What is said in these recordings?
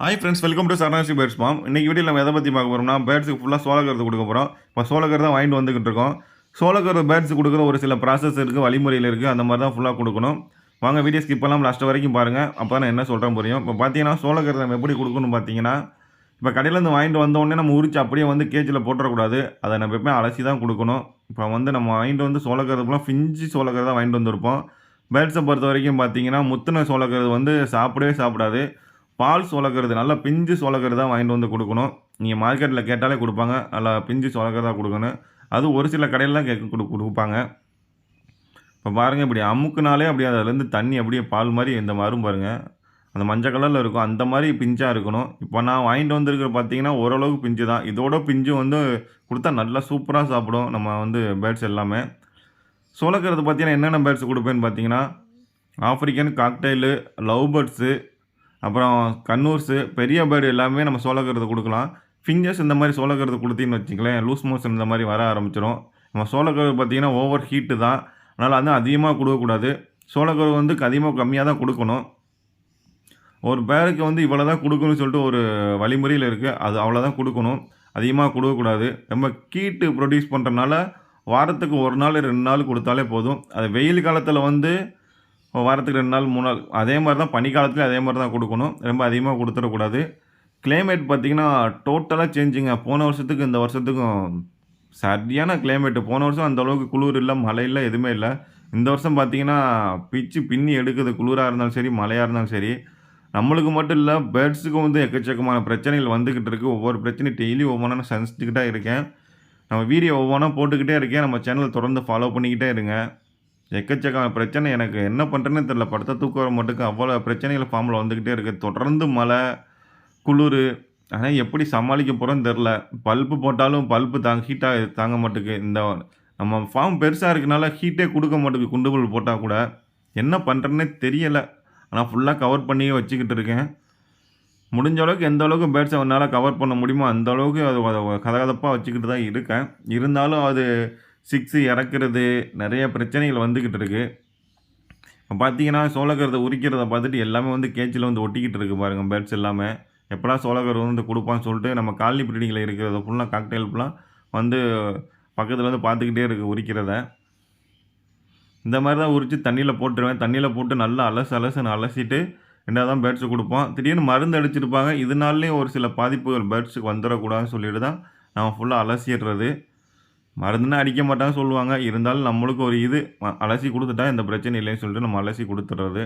Hi friends welcome to Saranasi birds மாம் இன்றைக்கி video நம்ம எதை பற்றி பார்க்க போகிறோம்னா பேர்ட்ஸுக்கு ஃபுல்லாக சோளக்கருது கொடுக்க போகிறோம் இப்போ சோளக்கரு தான் வாங்கிட்டு வந்துக்கிட்டு இருக்கோம். சோளக்கரு பேர்ட்ஸ் கொடுக்குற ஒரு சில ப்ராசஸ் இருக்குது வழிமுறையில் இருக்குது அந்த மாதிரி தான் ஃபுல்லாக கொடுக்கணும். வாங்க வீடியோ ஸ்கிப் பண்ணலாம் லாஸ்ட் வரைக்கும் பாருங்கள் அப்போ தான் நான் என்ன சொல்கிறேன் புரியும்? இப்போ பார்த்தீங்கன்னா சோளக்கருது நம்ம எப்படி கொடுக்கணும் பார்த்தீங்கன்னா இப்போ கடையிலேருந்து வாங்கிட்டு வந்தோடனே நம்ம உரிச்சு அப்படியே வந்து கேஜில் போட்டுறக்கூடாது. அதை நம்ம எப்பவுமே அலசி தான் கொடுக்கணும். இப்போ வந்து நம்ம வாங்கிட்டு வந்து சோளக்கருதுலாம் ஃபிஞ்சி சோளக்கருது தான் வாங்கிட்டு வந்திருப்போம். பேர்ட்ஸை பொறுத்த வரைக்கும் பார்த்தீங்கன்னா முத்தின சோளக்கருது வந்து சாப்பிடவே சாப்பிடாது. பால் சோளக்கருது நல்லா பிஞ்சு சோளக்கருது தான் வாங்கிட்டு வந்து கொடுக்கணும். நீங்கள் மார்க்கெட்டில் கேட்டாலே கொடுப்பாங்க. நல்லா பிஞ்சு சோளக்கருதாக கொடுக்கணும். அது ஒரு சில கடையிலாம் கேட்க கொடு கொடுப்பாங்க. இப்போ பாருங்கள் இப்படி அமுக்குனாலே அப்படியே அதுலேருந்து தண்ணி அப்படியே பால் மாதிரி இந்த மாறும் பாருங்கள் அந்த மஞ்சள் கலரில் இருக்கும். அந்த மாதிரி பிஞ்சாக இருக்கணும். இப்போ நான் வாங்கிட்டு வந்திருக்கிற பார்த்தீங்கன்னா ஓரளவுக்கு பிஞ்சு தான். இதோட பிஞ்சு வந்து கொடுத்தா நல்லா சூப்பராக சாப்பிடும். நம்ம வந்து பேர்ட்ஸ் எல்லாமே. சோளக்கருது பார்த்தீங்கன்னா என்னென்ன பேர்ட்ஸ் கொடுப்பேன்னு பார்த்தீங்கன்னா ஆஃப்ரிக்கன் காக்டெயிலு லவ் பேர்ட்ஸு அப்புறம் கண்ணூர்ஸு பெரிய பேர்டு எல்லாமே நம்ம சோளக்கருது கொடுக்கலாம். ஃபிங்கர்ஸ் இந்த மாதிரி சோளக்கருது கொடுத்தீங்கன்னு வச்சுங்களேன் லூஸ் மோஷன் இந்த மாதிரி வர ஆரம்பிச்சிடும் நம்ம சோளக்கருது பார்த்திங்கன்னா ஓவர் ஹீட்டு தான். அதனால் வந்து அதிகமாக கொடுக்கக்கூடாது. சோளக்கருது வந்து அதிகமாக கம்மியாக தான் கொடுக்கணும். ஒரு பேருக்கு வந்து இவ்வளோ தான் கொடுக்கணும்னு சொல்லிட்டு ஒரு வழிமுறையில் இருக்குது அது அவ்வளோதான் கொடுக்கணும். அதிகமாக கொடுக்கக்கூடாது. நம்ம கீட்டு ப்ரொடியூஸ் பண்ணுறனால வாரத்துக்கு ஒரு நாள் ரெண்டு நாள் கொடுத்தாலே போதும். அது வெயில் காலத்தில் வந்து வாரத்துக்கு ரெண்டு நாள் மூணு நாள். அதே மாதிரி தான் பனிக்காலத்துலேயும் அதே மாதிரி தான் கொடுக்கணும். ரொம்ப அதிகமாக கொடுத்துடக்கூடாது. கிளைமேட் பார்த்திங்கன்னா டோட்டலாக சேஞ்சுங்க போன வருஷத்துக்கு இந்த வருஷத்துக்கும் சரியான கிளைமேட்டு போன வருஷம் அந்தளவுக்கு குளிர் இல்லை மழை இல்லை எதுவுமே இல்லை. இந்த வருஷம் பார்த்திங்கன்னா பிச்சு பின்னி எடுக்குது. குளிராக இருந்தாலும் சரி மழையாக இருந்தாலும் சரி. நம்மளுக்கு மட்டும் இல்லை பேர்ட்ஸுக்கும் வந்து எக்கச்சக்கமான பிரச்சனைகள் வந்துக்கிட்டு இருக்குது ஒவ்வொரு பிரச்சனையும் டெய்லி ஒவ்வொன்றா சந்திச்சுக்கிட்டே இருக்கேன். நம்ம வீடியோ ஒவ்வொன்றா போட்டுக்கிட்டே இருக்கேன். நம்ம சேனலை தொடர்ந்து ஃபாலோ பண்ணிக்கிட்டே இருங்க. எக்கச்சக்கமான பிரச்சனை. எனக்கு என்ன பண்ணுறேன்னு தெரில படுத்த தூக்கம் வர மட்டுக்கு அவ்வளோ பிரச்சனைகள் ஃபார்மில் வந்துக்கிட்டே இருக்குது தொடர்ந்து மழை குளிர் ஆனால் எப்படி சமாளிக்க போகிறோன்னு தெரில பல்பு போட்டாலும் பல்பு தாங்க ஹீட்டாக தாங்க மாட்டுக்கு. இந்த நம்ம ஃபார்ம் பெருசாக இருக்கனால ஹீட்டே கொடுக்க மாட்டுக்கு. குண்டு பல்பு போட்டால் கூட என்ன பண்ணுறேன்னே தெரியலை. ஆனால் ஃபுல்லாக கவர் பண்ணி வச்சுக்கிட்டு இருக்கேன். முடிஞ்ச அளவுக்கு எந்த அளவுக்கு பேர்ட்ஸை என்னால் கவர் பண்ண முடியுமோ அந்த அளவுக்கு அது அது கதகதப்பாக வச்சுக்கிட்டு தான் இருக்கேன். இருந்தாலும் அது சிக்ஸு இறக்குறது நிறைய பிரச்சனைகள் வந்துக்கிட்டு இருக்குது இப்போ பார்த்தீங்கன்னா சோளக்கருதை உரிக்கிறத பார்த்துட்டு எல்லாமே வந்து கேச்சில் வந்து ஒட்டிக்கிட்டு இருக்கு பாருங்கள் பேர்ட்ஸ் எல்லாமே. எப்படா சோளக்கரு வந்து கொடுப்பான்னு சொல்லிட்டு நம்ம காலனி ப்ரீடிங்கில் இருக்கிறத ஃபுல்லாக காக்டெயில் ஃபுல்லாக வந்து பக்கத்தில் வந்து பார்த்துக்கிட்டே இருக்குது உரிக்கிறத. இந்த மாதிரி தான் உரித்து தண்ணியில் போட்டுருவேன். தண்ணியில் போட்டு நல்லா அலசு அலசுன்னு அலசிட்டு என்ன தான் பேர்ட்ஸு கொடுப்போம். திடீர்னு மருந்து அடிச்சிருப்பாங்க. இதனாலேயும் ஒரு சில பாதிப்புகள் பேர்ட்ஸுக்கு வந்துடக்கூடாதுன்னு சொல்லிட்டு தான் நம்ம ஃபுல்லாக அலசிடுறது. மருந்துன்னு அடிக்க மாட்டாங்கன்னு சொல்லுவாங்க. இருந்தாலும் நம்மளுக்கு ஒரு இது அலசி கொடுத்துட்டா இந்த பிரச்சனை இல்லைன்னு சொல்லிட்டு நம்ம அலசி கொடுத்துட்றது.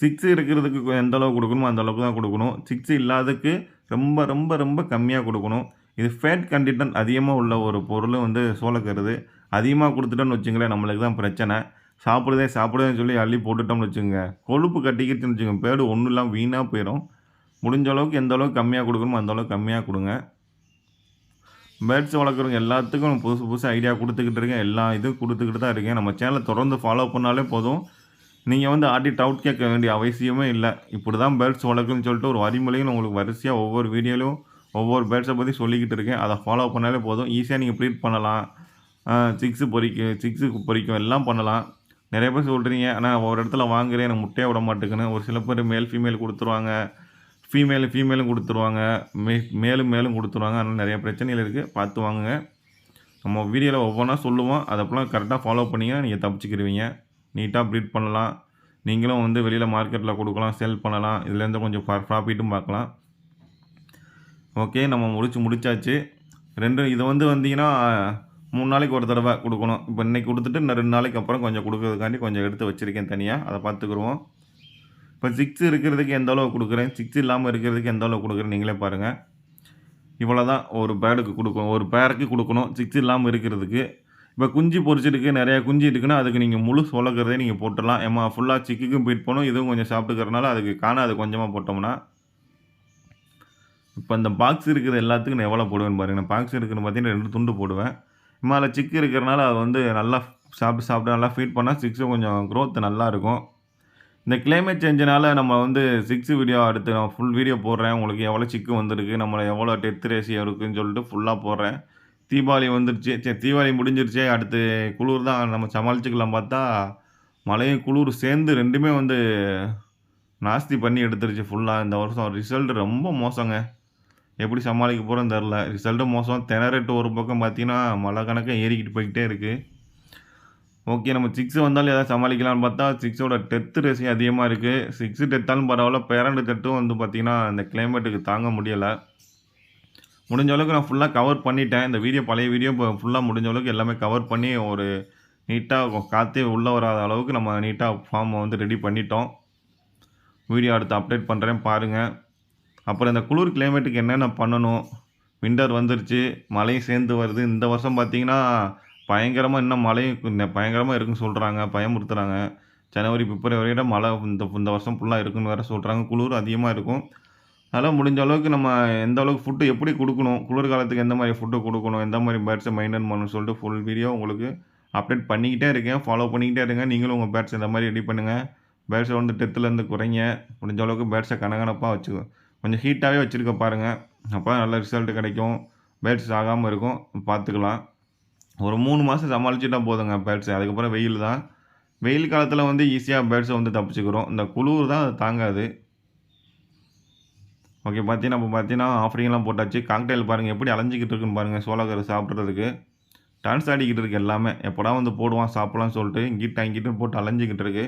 சிக்ஸ் இருக்கிறதுக்கு எந்த அளவுக்கு கொடுக்கணுமோ அந்த அளவுக்கு தான் கொடுக்கணும். சிக்ஸ் இல்லாததுக்கு ரொம்ப ரொம்ப ரொம்ப கம்மியாக கொடுக்கணும். இது ஃபேட் கண்டிட்டன் அதிகமாக உள்ள ஒரு பொருள் வந்து சோளக்கருது. அதிகமாக கொடுத்துட்டோன்னு வச்சுங்களேன் நம்மளுக்கு தான் பிரச்சனை. சாப்பிடுதே சாப்பிடுதேன்னு சொல்லி அள்ளி போட்டுட்டோம்னு வச்சுங்க. கொழுப்பு கட்டிக்கிட்டுன்னு வச்சுங்க. பேடு ஒன்றும் இல்லாமல் வீணாக போயிடும் முடிஞ்ச அளவுக்கு எந்த அளவுக்கு கம்மியாக கொடுக்கணுமோ அந்த அளவுக்கு கம்மியாக கொடுங்க. பேர்ட்ஸ் வளர்க்குறவங்க எல்லாத்துக்கும் புதுசு புதுசு ஐடியா கொடுத்துக்கிட்டு இருக்கேன். எல்லா இதுவும் கொடுத்துக்கிட்டு தான் இருக்கேன். நம்ம சேனலை தொடர்ந்து ஃபாலோ பண்ணாலே போதும். நீங்கள் வந்து ஆட்டி டவுட் கேட்க வேண்டிய அவசியமே இல்லை. இப்படி தான் பேர்ட்ஸ் வளர்க்குன்னு சொல்லிட்டு ஒரு வரிமுறையும் உங்களுக்கு வரிசையாக ஒவ்வொரு வீடியோலையும் ஒவ்வொரு பேர்ட்ஸை பற்றி சொல்லிக்கிட்டு இருக்கேன். அதை ஃபாலோ பண்ணாலே போதும். ஈஸியாக நீங்கள் ப்ரீட் பண்ணலாம். சிக்ஸு பொறிக்கும் சிக்ஸுக்கு பொறிக்கும் எல்லாம் பண்ணலாம். நிறைய பேர் சொல்கிறீங்க ஆனால் ஒரு இடத்துல வாங்குறேன். எனக்கு முட்டையை விட மாட்டேங்குன்னு ஒரு சில பேர் மேல் ஃபீமேல் கொடுத்துருவாங்க. ஃபீமேலு ஃபீமேலும் கொடுத்துருவாங்க. மே மேலும் மேலும் கொடுத்துருவாங்க. அதனால் நிறைய பிரச்சனைகள் இருக்குது பார்த்து வாங்குங்க. நம்ம வீடியோவில் ஒவ்வொன்றா சொல்லுவோம். அதப்பெல்லாம் கரெக்டாக ஃபாலோ பண்ணிங்கன்னா நீங்கள் தப்பிச்சுக்கிருவீங்க. நீட்டாக ப்ரீட் பண்ணலாம். நீங்களும் வந்து வெளியில் மார்க்கெட்டில் கொடுக்கலாம் செல் பண்ணலாம். இதுலேருந்து கொஞ்சம் ப்ராஃபிட்டும் பார்க்கலாம். ஓகே நம்ம முடிச்சு முடிச்சாச்சு. ரெண்டு இது வந்து வந்தீங்கன்னா மூணு நாளைக்கு ஒரு தடவை கொடுக்கணும். இப்போ இன்றைக்கி கொடுத்துட்டு இன்னும் ரெண்டு நாளைக்கு அப்புறம் கொஞ்சம் கொடுக்கறதுக்காண்டி கொஞ்சம் எடுத்து வச்சுருக்கேன் தனியாக அதை பார்த்துக்குருவோம். இப்போ சிக்ஸ் இருக்கிறதுக்கு எந்த அளவு கொடுக்குறேன்? சிக்ஸ் இல்லாமல் இருக்கிறதுக்கு எந்த அளவு கொடுக்குறேன்? நீங்களே பாருங்கள் இவ்வளோ தான் ஒரு பேடுக்கு கொடுக்கணும். ஒரு பேருக்கு கொடுக்கணும். சிக்ஸ் இல்லாமல் இருக்கிறதுக்கு. இப்போ குஞ்சு பொறிச்சிருக்கு நிறையா குஞ்சு இருக்குன்னா அதுக்கு நீங்கள் முழு சொலக்கிறதே நீங்கள் போட்டுடலாம். ஏமா ஃபுல்லாக சிக்குக்கும் பீட் போகணும் இதுவும் கொஞ்சம் சாப்பிட்டுக்கிறனால அதுக்கு காணாது கொஞ்சமாக போட்டோம்னா. இப்போ இந்த பாக்ஸ் இருக்கிற எல்லாத்துக்கும் நான் எவ்வளோ போடுவேன்னு பாருங்கள் பாக்ஸ் இருக்குன்னு பார்த்தீங்கன்னா ரெண்டு துண்டு போடுவேன். இம்மால சிக்கு இருக்கிறனால அது வந்து நல்லா சாப்பிட்டு சாப்பிட்டு நல்லா ஃபீட் பண்ணால் சிக்ஸும் கொஞ்சம் க்ரோத் நல்லா இருக்கும். இந்த கிளைமேட் சேஞ்சினால் நம்ம வந்து சிக்ஸ் வீடியோ அடுத்து நான் ஃபுல் வீடியோ போடுறேன். உங்களுக்கு எவ்வளோ சிக்கு வந்திருக்கு நம்மளை எவ்வளோ டெத் ரேஷியோ இருக்குன்னு சொல்லிட்டு ஃபுல்லாக போடுறேன். தீபாவளி வந்துருச்சு. சரி தீபாவளி முடிஞ்சிருச்சே அடுத்து குளிர் தான் நம்ம சமாளிச்சுக்கலாம் பார்த்தா மழையும் குளிர் சேர்ந்து ரெண்டுமே வந்து நாஸ்தி பண்ணி எடுத்துருச்சு ஃபுல்லாக இந்த வருஷம் ரிசல்ட் ரொம்ப மோசங்க. எப்படி சமாளிக்க போகிறோன்னு தெரில ரிசல்ட்டும் மோசம். திணறட்டு ஒரு பக்கம் பார்த்திங்கன்னா மழை கணக்காக ஏறிக்கிட்டு போய்கிட்டே இருக்குது ஓகே நம்ம சிக்ஸ் வந்தாலும் எதாவது சமாளிக்கலாம்னு பார்த்தா சிக்ஸோட டெத்து ரேசிங் அதிகமாக இருக்குது சிக்ஸு டெத்தாலும் பரவாயில்ல பேரண்ட் டெத்தும் வந்து பார்த்திங்கன்னா இந்த கிளைமேட்டுக்கு தாங்க முடியலை. முடிஞ்ச அளவுக்கு நான் ஃபுல்லாக கவர் பண்ணிட்டேன். இந்த வீடியோ பழைய வீடியோ இப்போ ஃபுல்லாக முடிஞ்ச அளவுக்கு எல்லாமே கவர் பண்ணி ஒரு நீட்டாக காற்றே உள்ளே வராத அளவுக்கு நம்ம நீட்டாக ஃபார்மை வந்து ரெடி பண்ணிட்டோம். வீடியோ அடுத்து அப்டேட் பண்ணுறேன் பாருங்கள் அப்புறம் இந்த குளிர் கிளைமேட்டுக்கு என்னென்ன பண்ணணும்? விண்டர் வந்துருச்சு மழையும் சேர்ந்து வருது. இந்த வருஷம் பார்த்தீங்கன்னா பயங்கரமாக இன்னும் மழையும் பயங்கரமாக இருக்குன்னு சொல்கிறாங்க பயமுறுத்துகிறாங்க ஜனவரி பிப்ரவரி விட மழை இந்த இந்த வருஷம் ஃபுல்லாக இருக்குன்னு வேறு சொல்கிறாங்க குளிர் அதிகமாக இருக்கும். அதனால் முடிஞ்ச அளவுக்கு நம்ம எந்த அளவுக்கு ஃபுட்டு எப்படி கொடுக்கணும் குளிர் காலத்துக்கு எந்த மாதிரி ஃபுட்டு கொடுக்கணும் எந்த மாதிரி பேர்ட்ஸை மெயின்டைன் பண்ணணும்னு சொல்லிட்டு ஃபுல் வீடியோ உங்களுக்கு அப்டேட் பண்ணிக்கிட்டே இருக்கேன். ஃபாலோ பண்ணிக்கிட்டே இருங்க. நீங்களும் உங்கள் பேர்ட்ஸ் இந்த மாதிரி ரெடி பண்ணுங்கள் பேர்ட்ஸை வந்து டெத்துலேருந்து குறைங்க. முடிஞ்ச அளவுக்கு பேட்ஸை கனகனப்பாக வச்சுக்கோ கொஞ்சம் ஹீட்டாகவே வச்சுருக்க பாருங்கள் அப்போ நல்ல ரிசல்ட் கிடைக்கும். பேர்ட்ஸ் ஆகாமல் இருக்கும். பார்த்துக்கலாம். ஒரு மூணு மாதம் சமாளிச்சுட்டா போதுங்க பேர்ட்ஸு அதுக்கப்புறம் வெயில் தான். வெயில் காலத்தில் வந்து ஈஸியாக பேர்ட்ஸை வந்து தப்பிச்சுக்கிறோம். இந்த குளிர் தான் அது தாங்காது. ஓகே பார்த்தீங்கன்னா இப்போ பார்த்தீங்கன்னா ஆஃபரிங்லாம் போட்டாச்சு. காக்டெயில் பாருங்கள் எப்படி அலைஞ்சிக்கிட்டு இருக்குன்னு பாருங்கள் சோளக்கரை சாப்பிட்றதுக்கு. டான்ஸ் ஆடிக்கிட்டு இருக்கு எல்லாமே. எப்படா வந்து போடுவான் சாப்பிட்லான்னு சொல்லிட்டு இங்கிட்ட அங்கிட்ட போட்டு அலைஞ்சிக்கிட்டு இருக்கு.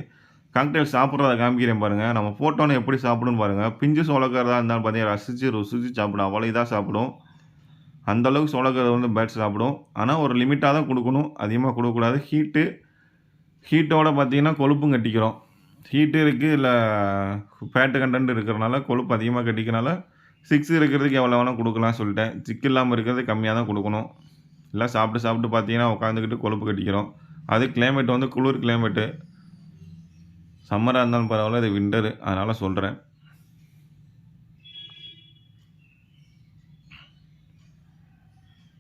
காக்டெயில் சாப்பிட்றத காமிக்கிறேன் பாருங்கள் நம்ம போட்டோன்னு எப்படி சாப்பிடுன்னு பாருங்கள் பிஞ்சு சோளக்காரதாக இருந்தாலும் பார்த்தீங்கன்னா ரசித்து ருசிச்சு சாப்பிடும். அவ்வளோ இதாக சாப்பிடும். அந்தளவுக்கு சோளக்கரை வந்து பேட்ஸ் சாப்பிடும். ஆனால் ஒரு லிமிட்டாக தான் கொடுக்கணும். அதிகமாக கொடுக்கக்கூடாது. ஹீட்டு ஹீட்டோட பார்த்திங்கன்னா கொழுப்பும் கட்டிக்கிறோம். ஹீட்டு இருக்குது இல்லை ஃபேட்டு கண்டென்ட் இருக்கிறனால கொழுப்பு அதிகமாக கட்டிக்கிறனால சிக்ஸ் இருக்கிறதுக்கு எவ்வளோ வேணால் கொடுக்கலாம் சொல்லிட்டேன். சிக்கு இல்லாமல் இருக்கிறது கம்மியாக தான் கொடுக்கணும். இல்லை சாப்பிட்டு சாப்பிட்டு பார்த்தீங்கன்னா உட்காந்துக்கிட்டு கொழுப்பு கட்டிக்கிறோம். அது கிளைமேட் வந்து குளிர் கிளைமேட்டு சம்மராக இருந்தாலும் பரவாயில்ல இது விண்டரு அதனால் சொல்கிறேன்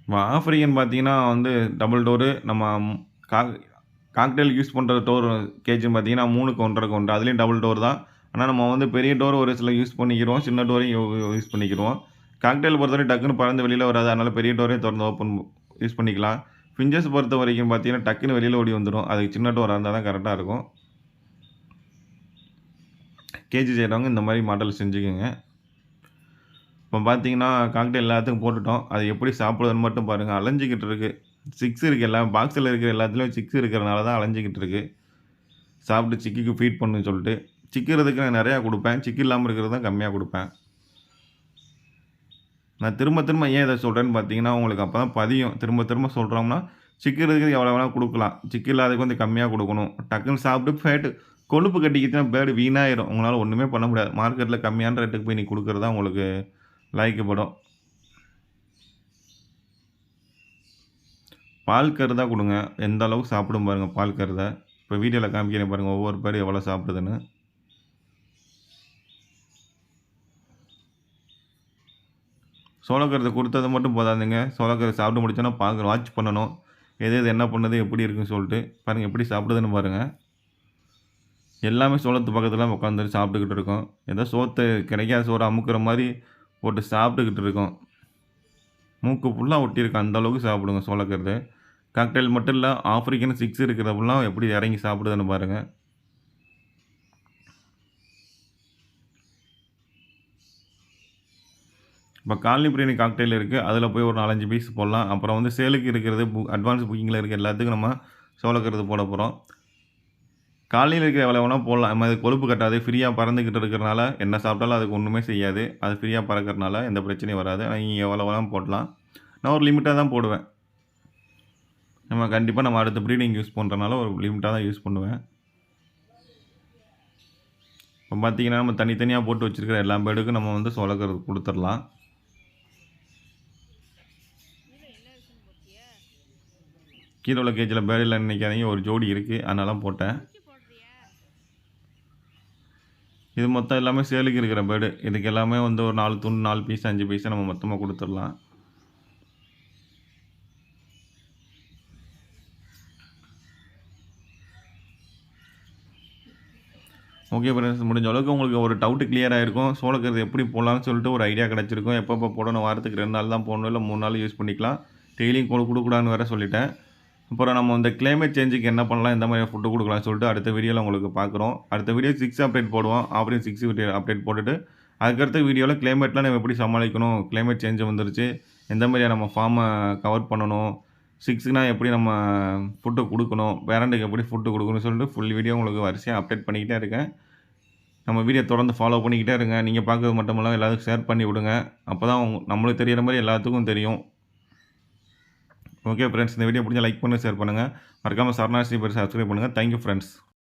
இப்போ ஆஃப்ரிக்கன் பார்த்தீங்கன்னா வந்து டபுள் டோரு நம்ம காக் காக்டெயில் யூஸ் பண்ணுற டோர் கேஜுன்னு பார்த்தீங்கன்னா மூணுக்கு ஒன்றரைக்கு ஒன்று அதுலேயும் டபுள் டோர் தான். ஆனால் நம்ம வந்து பெரிய டோர் ஒரு சில யூஸ் பண்ணிக்கிறோம் சின்ன டோரையும் யூஸ் பண்ணிக்கிறோம். காக்டெயில் பொறுத்தவரை டக்குன்னு பறந்து வெளியில் வராது. அதனால் பெரிய டோரையும் திறந்து ஓப்பன் யூஸ் பண்ணிக்கலாம். ஃபிஞ்சஸ் பொறுத்த வரைக்கும் பார்த்தீங்கன்னா டக்குன்னு வெளியில் ஓடி வந்துடும் அதுக்கு சின்ன டோராக இருந்தால் தான் கரெக்டாக இருக்கும். கேஜி செய்கிறவங்க இந்த மாதிரி மாடல் செஞ்சுக்கோங்க. இப்போ பார்த்தீங்கன்னா காக்டெயில் எல்லாத்துக்கும் போட்டுட்டோம். அது எப்படி சாப்பிடுதுன்னு மட்டும் பாருங்கள் அலைஞ்சிக்கிட்டு இருக்குது சிக்ஸ் இருக்குது எல்லாம். பாக்ஸில் இருக்கிற எல்லாத்துலேயும் சிக்ஸ் இருக்கிறனால தான் அலைஞ்சிக்கிட்டு இருக்குது சாப்பிட்டு சிக்கிக்கு ஃபீட் பண்ணுன்னு சொல்லிட்டு. சிக்கிறதுக்கு நான் நிறையா கொடுப்பேன். சிக்கு இல்லாமல் இருக்கிறது தான் கம்மியாக கொடுப்பேன். நான் திரும்ப திரும்ப ஏன் இதை சொல்கிறேன்னு பார்த்தீங்கன்னா உங்களுக்கு அப்போ தான் பதியும். திரும்ப திரும்ப சொல்கிறோம்னா சிக்கிறதுக்கு எவ்வளோ வேணால் கொடுக்கலாம். சிக்கு இல்லாததுக்கு வந்து கம்மியாக கொடுக்கணும். டக்குன்னு சாப்பிட்டு ஃபேட்டு கொழுப்பு கட்டிக்கிச்சுன்னா பேர்டு வீணாயிரும். உங்களால் ஒன்றுமே பண்ண முடியாது. மார்க்கெட்டில் கம்மியான ரேட்டுக்கு போய் நீ கொடுக்குறது தான் உங்களுக்கு லாய்க்கப்படும் பால் கருதா கொடுங்க. எந்த அளவுக்கு சாப்பிடும் பாருங்கள் பால் கருதை. இப்போ வீடியோவில் காமிக்கிறேன் பாருங்கள் ஒவ்வொரு பேர் எவ்வளோ சாப்பிடுதுன்னு. சோளக்கருதை கொடுத்தது மட்டும் போதாதுங்க. சோளக்கருதை சாப்பிட்டு முடிச்சோன்னா பார்க்க வாட்ச் பண்ணணும். எது எது என்ன பண்ணுது எப்படி இருக்குன்னு சொல்லிட்டு பாருங்கள் எப்படி சாப்பிடுதுன்னு பாருங்கள் எல்லாமே சோளத்து பக்கத்தில் உட்காந்து சாப்பிட்டுக்கிட்டு இருக்கோம். ஏதோ சோத்து கிடைக்காத சோறு அமுக்கிற மாதிரி போட்டு சாப்பிட்டுக்கிட்டு இருக்கோம். மூக்கு ஃபுல்லாக ஒட்டியிருக்கு. அந்தளவுக்கு சாப்பிடுங்க சோளக்கருது. காக்டெயில் மட்டும் இல்லை ஆஃப்ரிக்கன் சிக்ஸ் இருக்கிறப்பெல்லாம் எப்படி இறங்கி சாப்பிடுதுன்னு பாருங்கள் இப்போ காலனி பிரியாணி காக்டெயில் இருக்குது அதில் போய் ஒரு நாலஞ்சு பீஸ் போடலாம். அப்புறம் வந்து சேலுக்கு இருக்கிறது புக் அட்வான்ஸ் புக்கிங்கில் இருக்க எல்லாத்துக்கும் நம்ம சோளக்கருது போட போகிறோம் காலையில் இருக்கிற எவ்வளோ வேணால் போடலாம் நம்ம அது கொழுப்பு கட்டாது ஃப்ரீயாக பறந்துக்கிட்டு இருக்கிறனால என்ன சாப்பிட்டாலும் அதுக்கு ஒன்றுமே செய்யாது. அது ஃப்ரீயாக பறக்கிறனால எந்த பிரச்சனையும் வராது. நீங்கள் எவ்வளோ வேணால் போடலாம். நான் ஒரு லிமிட்டாக தான் போடுவேன். நம்ம கண்டிப்பாக நம்ம அடுத்த ப்ரீடிங் யூஸ் பண்ணுறனால ஒரு லிமிட்டாக தான் யூஸ் பண்ணுவேன். இப்போ பார்த்திங்கன்னா நம்ம தனித்தனியாக போட்டு வச்சுருக்கிற எல்லா பேர்டுக்கும் நம்ம வந்து சொலக்கிறது கொடுத்துடலாம். கீழே உள்ள கேஜில் பேடில் நினைக்காதீங்க. ஒரு ஜோடி இருக்குது அதனால போட்டேன். இது மொத்தம் எல்லாமே சேலுக்கு இருக்கிற பேர்டு இதுக்கு எல்லாமே வந்து ஒரு நாலு துண்டு நாலு பீஸ் அஞ்சு பீஸை நம்ம மொத்தமாக கொடுத்துடலாம். ஓகே ஃப்ரெண்ட்ஸ் முடிஞ்ச அளவுக்கு உங்களுக்கு ஒரு டவுட்டு கிளியர் ஆகிருக்கும் சோளக்கிறது எப்படி போடலாம்னு சொல்லிட்டு ஒரு ஐடியா கிடச்சிருக்கும். எப்பப்போ போடணும் வாரத்துக்கு ரெண்டு நாள் தான் போடணும் இல்லை மூணு நாள் யூஸ் பண்ணிக்கலாம். டெய்லியும் கொடு கொடுக்கூடாதுன்னு வேறு சொல்லிட்டேன். அப்புறம் நம்ம இந்த கிளைமேட் சேஞ்சுக்கு என்ன பண்ணலாம் எந்த மாதிரி ஃபுட்டு கொடுக்கலாம் சொல்லிட்டு அடுத்த வீடியோவில் உங்களுக்கு பார்க்குறோம். அடுத்த வீடியோ சிக்ஸ் அப்டேட் போடுவோம். ஆப்ரேட் சிக்ஸ் அப்டேட் போட்டுட்டு அதுக்கடுத்த வீடியோவில் கிளைமேட்லாம் நம்ம எப்படி சமாளிக்கணும் கிளைமேட் சேஞ்ச் வந்துருச்சு எந்த மாதிரியாக நம்ம ஃபார்மை கவர் பண்ணணும் சிக்ஸுக்குனால் எப்படி நம்ம ஃபுட்டு கொடுக்கணும் பேரண்ட்டுக்கு எப்படி ஃபுட்டு கொடுக்கணும்னு சொல்லிட்டு ஃபுல் வீடியோ உங்களுக்கு வரிசையாக அப்டேட் பண்ணிக்கிட்டே இருக்கேன். நம்ம வீடியோ தொடர்ந்து ஃபாலோ பண்ணிக்கிட்டே இருங்க. நீங்கள் பார்க்கறது மட்டும் இல்லாமல் எல்லாத்துக்கும் ஷேர் பண்ணி விடுங்க. அப்போ தான் நம்மளுக்கு தெரிகிற மாதிரி எல்லாத்துக்கும் தெரியும். ஓகே ஃப்ரெண்ட்ஸ் இந்த வீடியோ பிடிச்சா லைக் பண்ணுங்கள் ஷேர் பண்ணுங்கள் மறக்காமல் சரணாசி பேர் சப்ஸ்கிரைப் பண்ணுங்கள் தேங்க்யூ ஃப்ரெண்ட்ஸ்